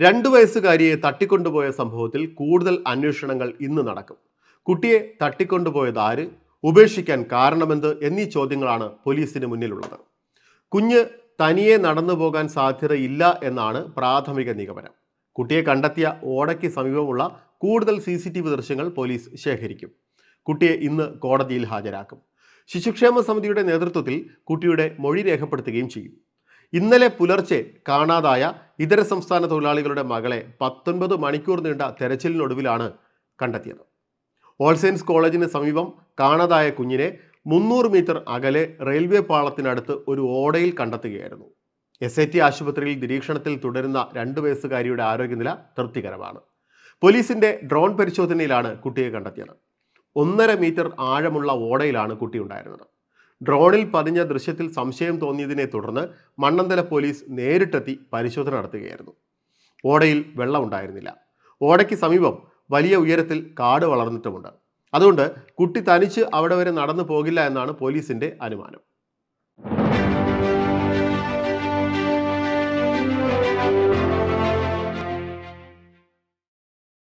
രണ്ടു വയസ്സുകാരിയെ തട്ടിക്കൊണ്ടുപോയ സംഭവത്തിൽ കൂടുതൽ അന്വേഷണങ്ങൾ ഇന്ന് നടക്കും. കുട്ടിയെ തട്ടിക്കൊണ്ടുപോയത് ആര്? ഉപേക്ഷിക്കാൻ കാരണമെന്ത്? എന്നീ ചോദ്യങ്ങളാണ് പോലീസിന് മുന്നിലുള്ളത്. കുഞ്ഞ് തനിയെ നടന്നു പോകാൻ സാധ്യതയില്ല എന്നാണ് പ്രാഥമിക നിഗമനം. കുട്ടിയെ കണ്ടെത്തിയ ഓടയ്ക്ക് സമീപമുള്ള കൂടുതൽ സി സി ടി വി ദൃശ്യങ്ങൾ പോലീസ് ശേഖരിക്കും. കുട്ടിയെ ഇന്ന് കോടതിയിൽ ഹാജരാക്കും. ശിശുക്ഷേമ സമിതിയുടെ നേതൃത്വത്തിൽ കുട്ടിയുടെ മൊഴി രേഖപ്പെടുത്തുകയും ചെയ്യും. ഇന്നലെ പുലർച്ചെ കാണാതായ ഇതര സംസ്ഥാന തൊഴിലാളികളുടെ മകളെ പത്തൊൻപത് മണിക്കൂർ നീണ്ട തെരച്ചിലിനൊടുവിലാണ് കണ്ടെത്തിയത്. ഓൾ സയൻസ് കോളേജിന് സമീപം കാണാതായ കുഞ്ഞിനെ മുന്നൂറ് മീറ്റർ അകലെ റെയിൽവേ പാളത്തിനടുത്ത് ഒരു ഓടയിൽ കണ്ടെത്തുകയായിരുന്നു. എസ് ഐ ടി ആശുപത്രിയിൽ നിരീക്ഷണത്തിൽ തുടരുന്ന രണ്ട് വയസ്സുകാരിയുടെ ആരോഗ്യനില തൃപ്തികരമാണ്. പോലീസിന്റെ ഡ്രോൺ പരിശോധനയിലാണ് കുട്ടിയെ കണ്ടെത്തിയത്. ഒന്നര മീറ്റർ ആഴമുള്ള ഓടയിലാണ് കുട്ടി ഉണ്ടായിരുന്നത്. ഡ്രോണിൽ പതിഞ്ഞ ദൃശ്യത്തിൽ സംശയം തോന്നിയതിനെ തുടർന്ന് മണ്ണന്തല പോലീസ് നേരിട്ടെത്തി പരിശോധന നടത്തുകയായിരുന്നു. ഓടയിൽ വെള്ളം ഉണ്ടായിരുന്നില്ല. ഓടയ്ക്ക് സമീപം വലിയ ഉയരത്തിൽ കാട് വളർന്നിട്ടുമുണ്ട്. അതുകൊണ്ട് കുട്ടി തനിച്ച് അവിടെ വരെ നടന്നു പോകില്ല എന്നാണ് പോലീസിന്റെ അനുമാനം.